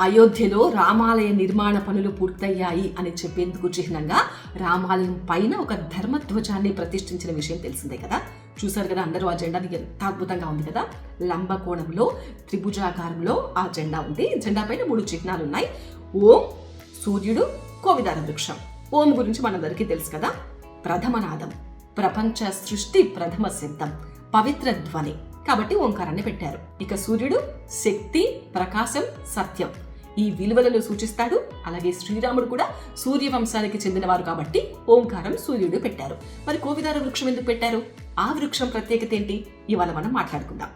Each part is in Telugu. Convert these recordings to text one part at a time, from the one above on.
అయోధ్యలో రామాలయ నిర్మాణ పనులు పూర్తయ్యాయి అని చెప్పేందుకు చిహ్నంగా రామాలయం పైన ఒక ధర్మధ్వజాన్ని ప్రతిష్ఠించిన విషయం తెలిసిందే కదా. చూసారు కదా అందరూ ఆ జెండాని ఎంత అద్భుతంగా ఉంది కదా. లంబకోణంలో త్రిభుజాకారంలో ఆ జెండా ఉంది. జెండా పైన మూడు చిహ్నాలు ఉన్నాయి. ఓం సూర్యుడు కోవిదార వృక్షం. ఓం గురించి మనందరికీ తెలుసు కదా. ప్రథమనాదం ప్రపంచ సృష్టి ప్రథమ సిద్ధం పవిత్ర ధ్వని. కాబట్టి ఓంకారాన్ని పెట్టారు. ఇక సూర్యుడు శక్తి ప్రకాశం సత్యం. ఈ విలువలను సూచిస్తాడు. అలాగే శ్రీరాముడు కూడా సూర్యవంశానికి చెందినవారు కాబట్టి ఓంకారం సూర్యుడు పెట్టారు. మరి కోవిదార వృక్షం ఎందుకు పెట్టారు? ఆ వృక్షం ప్రత్యేకత ఏంటి? ఇవాళ మనం మాట్లాడుకుందాం.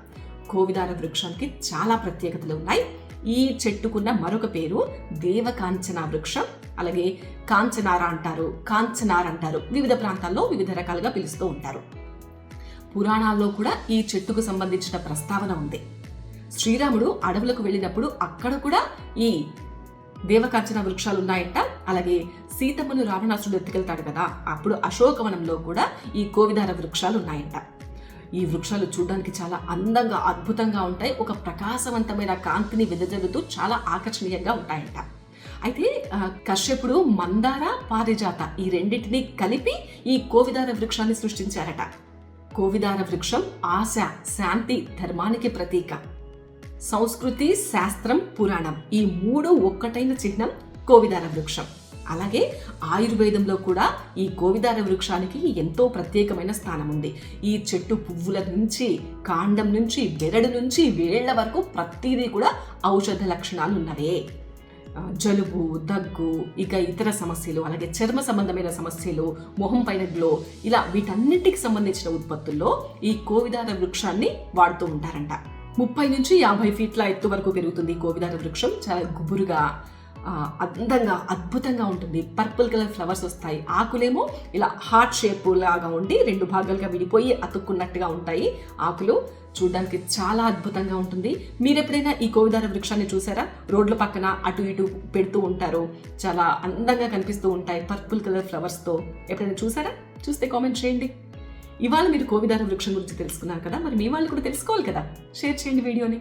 కోవిదార వృక్షానికి చాలా ప్రత్యేకతలు ఉన్నాయి. ఈ చెట్టుకున్న మరొక పేరు దేవకాంచన వృక్షం. అలాగే కాంచనార అంటారు కాంచనార్ అంటారు. వివిధ ప్రాంతాల్లో వివిధ రకాలుగా పిలుస్తూ ఉంటారు. పురాణాల్లో కూడా ఈ చెట్టుకు సంబంధించిన ప్రస్తావన ఉంది. శ్రీరాముడు అడవులకు వెళ్ళినప్పుడు అక్కడ కూడా ఈ దేవకాంచన వృక్షాలు ఉన్నాయంట అలాగే సీతమ్మను రావణాసుడు ఎత్తుకెళ్తాడు కదా. అప్పుడు అశోకవనంలో కూడా ఈ కోవిదార వృక్షాలు ఉన్నాయంట ఈ వృక్షాలు చూడడానికి చాలా అందంగా అద్భుతంగా ఉంటాయి. ఒక ప్రకాశవంతమైన కాంతిని వెదజల్లుతూ చాలా ఆకర్షణీయంగా ఉంటాయంట. అయితే కశ్యపుడు మందార పారిజాత ఈ రెండింటిని కలిపి ఈ కోవిదార వృక్షాన్ని సృష్టించారట. కోవిదార వృక్షం ఆశ శాంతి ధర్మానికి ప్రతీక. సంస్కృతి శాస్త్రం పురాణం ఈ మూడు ఒక్కటైన చిహ్నం కోవిదార వృక్షం. అలాగే ఆయుర్వేదంలో కూడా ఈ కోవిదార వృక్షానికి ఎంతో ప్రత్యేకమైన స్థానం ఉంది ఈ చెట్టు పువ్వుల నుంచి కాండం నుంచి బెరడు నుంచి వేళ్ళ వరకు ప్రతిదీ కూడా ఔషధ లక్షణాలు ఉన్నవే జలుబు దగ్గు ఇక ఇతర సమస్యలు అలాగే చర్మ సంబంధమైన సమస్యలు మొహం పైన గ్లో ఇలా వీటన్నిటికి సంబంధించిన ఉత్పత్తుల్లో ఈ కోవిదార వృక్షాన్ని వాడుతూ ఉంటారంట. ముప్పై నుంచి యాభై ఫీట్ల ఎత్తు వరకు పెరుగుతుంది గోవిదార కోవిదార వృక్షం. చాలా గుబురుగా అందంగా అద్భుతంగా ఉంటుంది. పర్పుల్ కలర్ ఫ్లవర్స్ వస్తాయి. ఆకులేమో ఇలా హార్ట్ షేప్ లాగా ఉండి రెండు భాగాలుగా విడిపోయి అతుక్కున్నట్టుగా ఉంటాయి ఆకులు. చూడడానికి చాలా అద్భుతంగా ఉంటుంది. మీరు ఎప్పుడైనా ఈ కోవిదార వృక్షాన్ని చూసారా? రోడ్ల పక్కన అటు ఇటు పెడుతూ ఉంటారు. చాలా అందంగా కనిపిస్తూ ఉంటాయి పర్పుల్ కలర్ ఫ్లవర్స్తో ఎప్పుడైనా చూసారా? చూస్తే కామెంట్ చేయండి. ఇవాళ మీరు కోవిదార వృక్షం గురించి తెలుసుకున్నారు కదా మరి మీ వాళ్ళు కూడా తెలుసుకోవాలి కదా? షేర్ చేయండి వీడియోని.